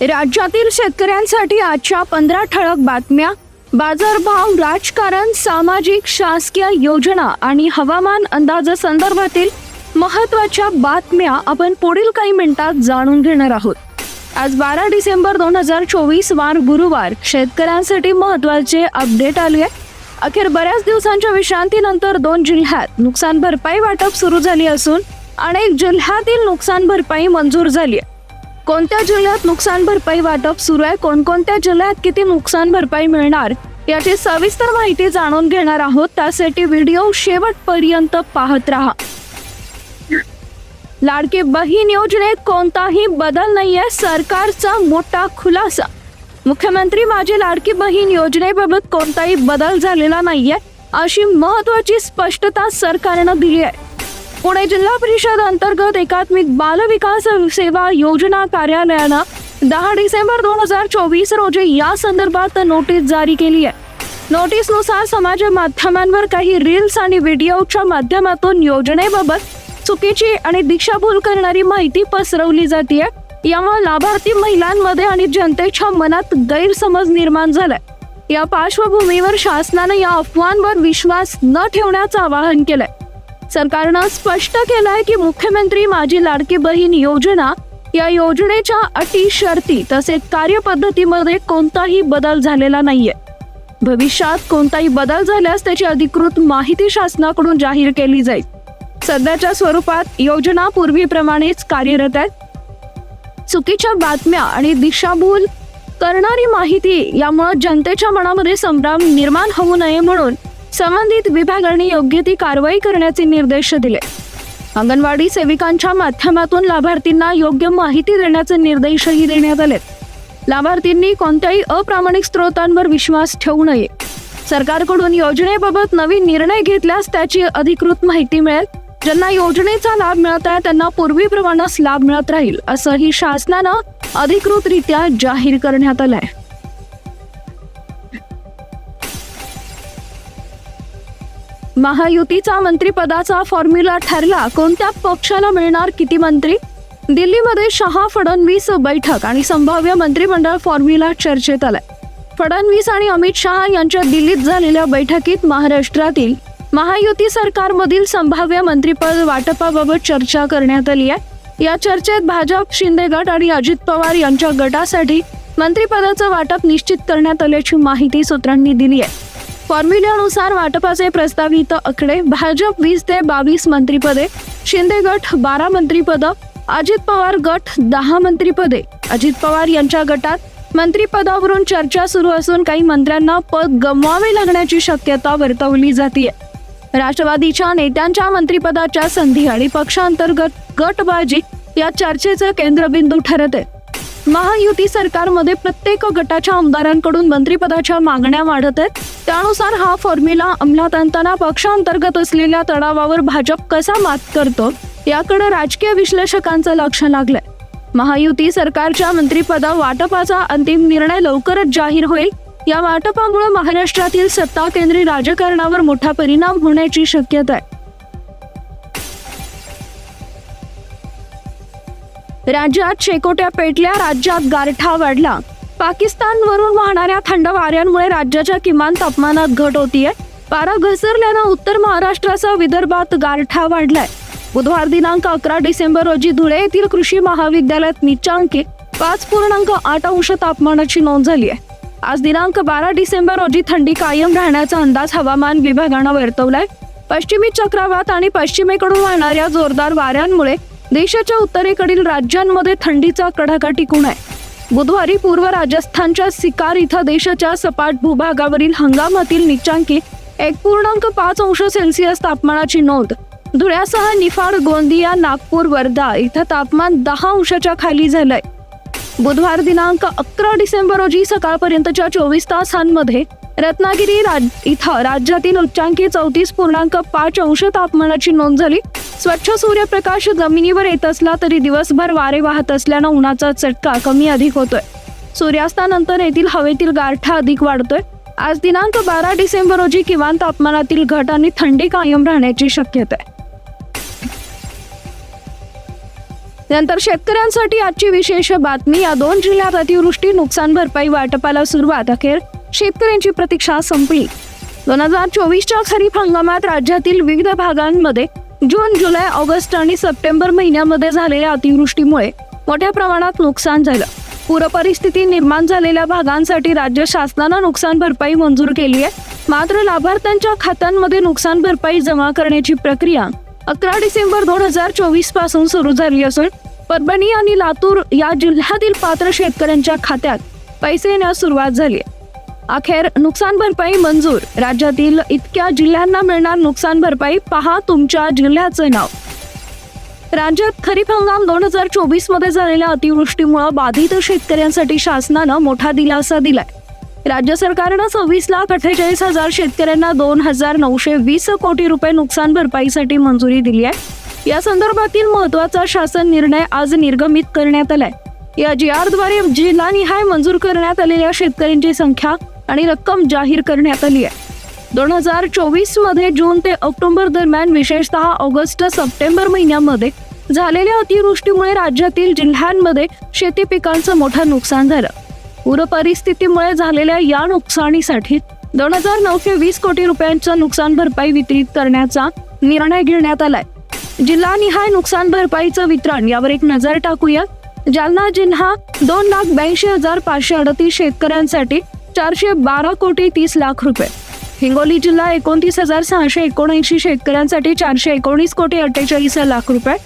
राज्यातील शेतकऱ्यांसाठी आजच्या पंधरा ठळक बातम्या. बाजारभाव राजकारण सामाजिक शासकीय योजना आणि हवामान अंदाजासंदर्भातील महत्त्वाच्या बातम्या आपण पुढील काही मिनिटात जाणून घेणार आहोत. आज बारा डिसेंबर दोन हजार चोवीस वार गुरुवार शेतकऱ्यांसाठी महत्त्वाचे अपडेट आले आहे. अखेर बऱ्याच दिवसांच्या विश्रांतीनंतर दोन जिल्ह्यात नुकसान भरपाई वाटप सुरू झाली असून अनेक जिल्ह्यातील नुकसान भरपाई मंजूर झाली आहे. कोणत्या जिल्ह्यात नुकसान भरपाई वाटप सुरू आहे? कोणकोणत्या जिल्ह्यात किती नुकसान भरपाई मिळणार? याची सविस्तर माहिती जाणून घेणार आहोत. त्यासाठी व्हिडिओ शेवटपर्यंत पाहत राहा. लाडकी बहीण योजनेत कोणताही बदल नाहीये. सरकारचा मोठा खुलासा. मुख्यमंत्री माझी लाडकी बहीण योजनेबाबत कोणताही बदल झालेला नाहीये अशी महत्वाची स्पष्टता सरकारनं दिली आहे. पुणे जिल्हा परिषद अंतर्गत एकात्मिक बाल विकास सेवा योजना कार्यालयानं दहा डिसेंबर दोन हजार चोवीस रोजी या संदर्भात नोटीस जारी केली आहे. नोटीसनुसार समाज माध्यमांवर काही रील्स आणि व्हिडिओच्या माध्यमातून योजनेबाबत चुकीची आणि दिशाभूल करणारी माहिती पसरवली जाते यामुळे लाभार्थी महिलांमध्ये आणि जनतेच्या मनात गैरसमज निर्माण झालाय. या पार्श्वभूमीवर शासनानं या अफवांवर विश्वास न ठेवण्याचं आवाहन केलंय. सरकारनं स्पष्ट केलंय की मुख्यमंत्री माझी लाडकी बहीण योजना या योजनेच्या अटी शर्ती तसेच कार्यपद्धतीमध्ये कोणताही बदल झालेला नाहीये. भविष्यात कोणताही बदल झाल्यास त्याची अधिकृत माहिती शासनाकडून जाहीर केली जाईल. सध्याच्या स्वरूपात योजना पूर्वीप्रमाणेच कार्यरत आहेत. चुकीच्या बातम्या आणि दिशाभूल करणारी माहिती यामुळे जनतेच्या मनामध्ये संभ्रम निर्माण होऊ नये म्हणून संबंधित विभागाने योग्य ती कारवाई करण्याचे निर्देश दिले. अंगणवाडी सेविकांच्या माध्यमातून लाभार्थींना योग्य माहिती देण्याचे निर्देशही देण्यात आले लाभार्थींनी कोणत्याही अप्रामाणिक स्रोतांवर विश्वास ठेवू नये. सरकारकडून योजनेबाबत नवीन निर्णय घेतल्यास त्याची अधिकृत माहिती मिळेल. ज्यांना योजनेचा लाभ मिळत आहे त्यांना पूर्वीप्रमाणेच लाभ मिळत राहील असंही शासनानं अधिकृतरित्या जाहीर करण्यात आलंय. महायुतीचा मंत्रिपदाचा फॉर्म्युला ठरला कोणत्या पक्षाला मिळणार किती मंत्री? दिल्लीमध्ये शहा फडणवीस बैठक आणि संभाव्य मंत्रिमंडळ फॉर्म्युला चर्चेत आलाय. फडणवीस आणि अमित शहा यांच्या दिल्लीत झालेल्या बैठकीत महाराष्ट्रातील महायुती सरकारमधील संभाव्य मंत्रिपद वाटपाबाबत चर्चा करण्यात आली आहे. या चर्चेत भाजप शिंदे गट आणि अजित पवार यांच्या गटासाठी मंत्रिपदाचं वाटप निश्चित करण्यात आल्याची माहिती सूत्रांनी दिली आहे. फॉर्म्युल्यानुसार वाटपाचे प्रस्तावित आकडे भाजप वीस ते बावीस मंत्रीपदे शिंदे गट बारा मंत्रीपदं अजित पवार गट दहा मंत्रीपदे अजित पवार यांच्या गटात मंत्रिपदावरून चर्चा सुरू असून काही मंत्र्यांना पद गमवावे लागण्याची शक्यता वर्तवली जाते राष्ट्रवादीच्या नेत्यांच्या मंत्रिपदाच्या संधी आणि पक्षांतर्गत गटबाजी या चर्चेचं केंद्रबिंदू ठरत आहे महायुती सरकारमध्ये प्रत्येक गटाच्या आमदारांकडून मंत्रिपदाच्या मागण्या वाढत आहेत. त्यानुसार हा फॉर्म्युला अंमलात आणताना पक्षांतर्गत असलेल्या तणावावर भाजप कसा मात करतो याकडे राजकीय विश्लेषकांचं लक्ष लागलंय. महायुती सरकारच्या मंत्रिपदा वाटपाचा अंतिम निर्णय लवकरच जाहीर होईल. या वाटपामुळे महाराष्ट्रातील सत्ता केंद्रीय राजकारणावर मोठा परिणाम होण्याची शक्यता आहे. राज्यात शेकोट्या पेटल्या राज्यात गारठा वाढला. पाकिस्तानवरून वाहणाऱ्या थंड वाऱ्यांमुळे राज्याच्या किमान तापमानात घट होतीये. पारा घसरल्यानं उत्तर महाराष्ट्रासह विदर्भात गारठा वाढलाय. बुधवार दिनांक अकरा डिसेंबर रोजी धुळे येथील कृषी महाविद्यालयात निचांकी पाच पूर्णांक आठ अंश तापमानाची नोंद झाली आहे. आज दिनांक बारा डिसेंबर रोजी थंडी कायम राहण्याचा अंदाज हवामान विभागानं वर्तवलाय. पश्चिमी चक्रवात आणि पश्चिमेकडून वाहणाऱ्या जोरदार वाऱ्यांमुळे देशाच्या उत्तरेकडील राज्यांमध्ये थंडीचा कडाका टिकून आहे. बुधवारी पूर्व राजस्थानच्या सिकार इथं देशाच्या सपाट भूभागावरील हंगामातील निचांकी एक पूर्णांक पाच अंश सेल्सिअस तापमानाची नोंद. धुळ्यासह निफाड गोंदिया नागपूर वर्धा इथं तापमान दहा अंशाच्या खाली झालंय. बुधवार दिनांक अकरा डिसेंबर रोजी सकाळपर्यंतच्या चोवीस तासांमध्ये रत्नागिरी राज इथं राज्यातील उच्चांकी चौतीस पूर्णांक पाच अंश तापमानाची नोंद झाली. स्वच्छ सूर्यप्रकाश जमिनीवर येत असला तरी दिवसभर वारे वाहत असल्यानं उन्हाचा चटका कमी अधिक होतोय. सूर्यास्तानंतर येथील हवेतील गारठा अधिक वाढतोय. आज दिनांक बारा डिसेंबर रोजी किमान तापमानातील घट आणि थंडी कायम राहण्याची शक्यता आहे. नंतर शेतकऱ्यांसाठी आजची विशेष बातमी या दोन जिल्ह्यात अतिवृष्टी नुकसान भरपाई वाटपाला सुरुवात. अखेर शेतकऱ्यांची प्रतीक्षा संपली. दोन हजार चोवीसच्या खरीप हंगामात राज्यातील विविध भागांमध्ये जून जुलै ऑगस्ट आणि सप्टेंबर महिन्यामध्ये झालेल्या अतिवृष्टीमुळे मोठ्या प्रमाणात नुकसान झालं. पूरपरिस्थिती निर्माण झालेल्या भागांसाठी राज्य शासनानं नुकसान भरपाई मंजूर केली आहे. मात्र लाभार्थ्यांच्या खात्यांमध्ये नुकसान भरपाई जमा करण्याची प्रक्रिया अकरा डिसेंबर दोन हजार चोवीसपासून सुरू झाली असून परभणी आणि लातूर या जिल्ह्यातील पात्र शेतकऱ्यांच्या खात्यात पैसे येण्यास सुरुवात झाली आहे. अखेर नुकसान भरपाई मंजूर. राज्यातील इतक्या जिल्ह्यांना मिळणार नुकसान भरपाई पहा तुमच्या जिल्ह्याचं नाव. राज्यात खरीप हंगाम दोन हजार चोवीसमध्ये झालेल्या अतिवृष्टीमुळे बाधित शेतकऱ्यांसाठी शासनानं मोठा दिलासा दिलाय. राज्य सरकारनं सव्वीस लाख अठ्ठेचाळीस हजार शेतकऱ्यांना दोन हजार नऊशे वीस कोटी रुपये नुकसान भरपाईसाठी मंजुरी दिली आहे. या संदर्भातील महत्त्वाचा शासन निर्णय आज निर्गमित करण्यात आलाय. या जी आरद्वारे जिल्हानिहाय मंजूर करण्यात आलेल्या शेतकऱ्यांची संख्या आणि रक्कम जाहीर करण्यात आली आहे. दोन हजार चोवीसमध्ये जून ते ऑक्टोबर दरम्यान विशेषतः ऑगस्ट सप्टेंबर महिन्यामध्ये झालेल्या अतिवृष्टीमुळे राज्यातील जिल्ह्यांमध्ये शेती पिकांचं मोठं नुकसान झालं. पूर परिस्थितीमुळे झालेल्या या नुकसानीसाठी दोन हजार नऊशे वीस कोटी रुपयांचं नुकसान भरपाई वितरित करण्याचा निर्णय घेण्यात आलाय. जिल्हानिहाय नुकसान भरपाईचं वितरण यावर एक नजर टाकूया. जालना जिल्हा दोन लाख ब्याऐंशी हजार पाचशे अडतीस शेतकऱ्यांसाठी चारशे बारा कोटी तीस लाख रुपये. हिंगोली जिल्हा एकोणतीस हजार सहाशे एकोणऐंशी शेतकऱ्यांसाठी चारशे एकोणीस कोटी अठ्ठेचाळीस लाख रुपये.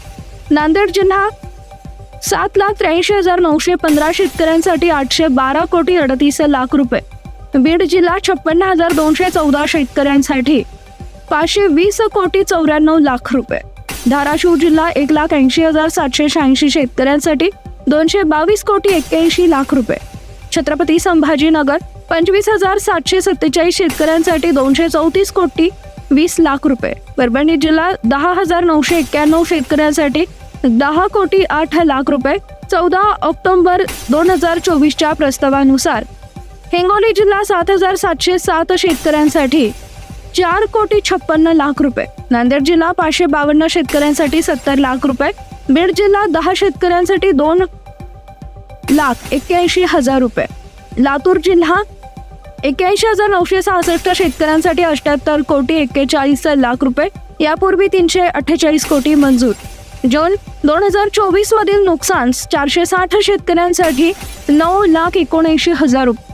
नांदेड जिल्हा सात लाख त्र्याऐंशी हजार नऊशे पंधरा शेतकऱ्यांसाठी आठशे बारा कोटी अडतीस लाख रुपये. बीड जिल्हा छप्पन्न हजार दोनशे चौदा शेतकऱ्यांसाठी पाचशे वीस कोटी चौऱ्याण्णव लाख रुपये. धाराशिव जिल्हा एक लाख ऐंशी हजार सातशे शहाऐंशी शेतकऱ्यांसाठी दोनशे बावीस कोटी एक्क्याऐंशी लाख रुपये. छत्रपती संभाजीनगर पंचवीस हजार सातशे सत्तेचाळीस शेतकऱ्यांसाठी दोनशे चौतीस कोटी वीस लाख रुपये. परभणी जिल्हा दहा हजार नऊशे एक्क्याण्णव शेतकऱ्यांसाठी दहा कोटी आठ लाख रुपये. चौदा ऑक्टोंबर दोन हजार चोवीसच्या प्रस्तावानुसार हिंगोली जिल्हा सात हजार सातशे सात शेतकऱ्यांसाठी चार कोटी छप्पन्न लाख रुपये. नांदेड जिल्हा पाचशे बावन्न शेतकऱ्यांसाठी सत्तर लाख रुपये. बीड जिल्हा दहा शेतकऱ्यांसाठी दोन लाख एक्क्याऐंशी हजार रुपये. लातूर जिल्हा एक्क्याऐंशी हजार नऊशे सहासष्ट शेतकऱ्यांसाठी अठ्याहत्तर कोटी एक्केचाळीस लाख रुपये यापूर्वी तीनशे अठ्ठेचाळीस कोटी मंजूर. जून दोन हजार चोवीस मधील नुकसान चारशे साठ शेतकऱ्यांसाठी नऊ लाख एकोणऐंशी हजार रुपये.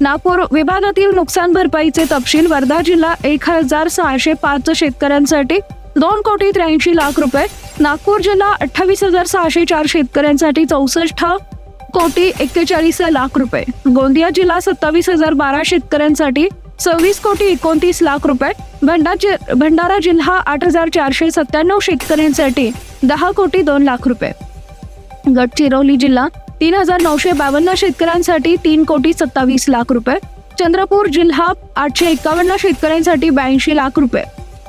नागपूर विभागातील नुकसान भरपाईचे तपशील वर्धा जिल्हा एक हजार सहाशे पाच शेतकऱ्यांसाठी दोन कोटी त्र्याऐंशी लाख रुपये नागपूर जिल्हा अठ्ठावीस हजार सहाशे चार शेतकऱ्यांसाठी चौसष्ट कोटी एक्केचाळीस लाख रुपये. गोंदिया जिल्हा सत्तावीस हजार बारा शेतकऱ्यांसाठी सव्वीस कोटी एकोणतीस लाख रुपये. भंडारा भंडारा जिल्हा आठ हजार चारशे सत्त्याण्णव शेतकऱ्यांसाठी दहा कोटी दोन लाख रुपये. गडचिरोली जिल्हा तीन हजार नऊशे बावन्न शेतकऱ्यांसाठी तीन कोटी सत्तावीस लाख रुपये. चंद्रपूर जिल्हा आठशे एकावन्न शेतकऱ्यांसाठी ब्याऐंशी लाख रुपये.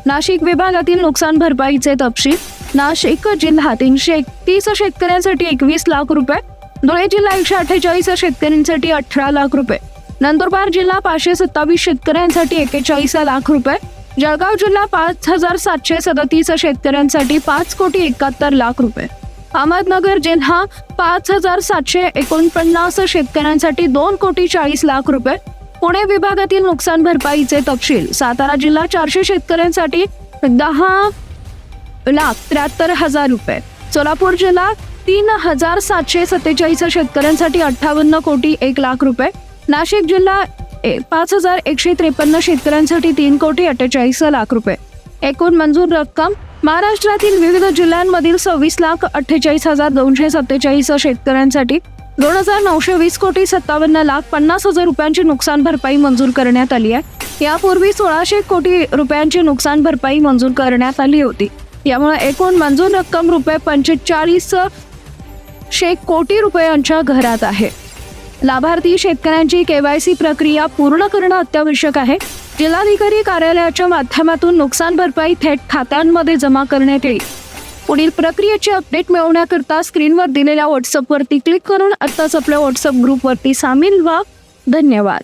नाशिक विभागातील नुकसान भरपाईचे तपशील. नाशिक जिल्हा तीनशे एकतीस शेतकऱ्यांसाठी एकवीस लाख रुपये. धुळे जिल्हा एकशे अठ्ठेचाळीस शेतकऱ्यांसाठी अठरा लाख रुपये. नंदुरबार जिल्हा पाचशे सत्तावीस शेतकऱ्यांसाठी एकेचाळीस लाख रुपये. जळगाव जिल्हा पाच हजार सातशे सदतीस शेतकऱ्यांसाठी पाच कोटी एकाहत्तर लाख रुपये. अहमदनगर जिल्हा पाच हजार सातशे एकोणपन्नास शेतकऱ्यांसाठी दोन कोटी चाळीस लाख रुपये. पुणे विभागातील नुकसान भरपाईचे तपशील सातारा जिल्हा चारशे शेतकऱ्यांसाठी दहा लाख त्र्याहत्तर हजार रुपये. सोलापूर जिल्हा तीन हजार सातशे सत्तेचाळीस शेतकऱ्यांसाठी अठ्ठावन्न कोटी एक लाख रुपये. नाशिक जिल्हा ए- पाच हजार एकशे त्रेपन्न शेतकऱ्यांसाठी तीन कोटी अठ्ठेचाळीस लाख रुपये. एकूण मंजूर रक्कम महाराष्ट्रातील विविध जिल्ह्यांमधील सव्वीस लाख अठ्ठेचाळीस हजार दोनशे सत्तेचाळीस शेतकऱ्यांसाठी दोन हजार नऊशे वीस कोटी सत्तावन्न लाख पन्नास हजार रुपयांची नुकसान भरपाई मंजूर करण्यात आली आहे. यापूर्वी सोळाशे कोटी रुपयांची नुकसान भरपाई मंजूर करण्यात आली होती. यामुळे एकूण मंजूर रक्कम रुपये पंचेचाळीस कोटी रुपयांच्या घरात आहे. लाभार्थी शेतकऱ्यांची केवायसी प्रक्रिया पूर्ण करणं अत्यावश्यक आहे. जिल्हाधिकारी कार्यालयाच्या माध्यमातून नुकसान भरपाई थेट खात्यांमध्ये जमा करण्यात येईल. पुढील प्रक्रियेचे अपडेट मिळवण्याकरता स्क्रीनवर दिलेल्या व्हॉट्सअपवरती क्लिक करून आत्ताच आपल्या व्हॉट्सअप ग्रुपवरती सामील व्हा. धन्यवाद.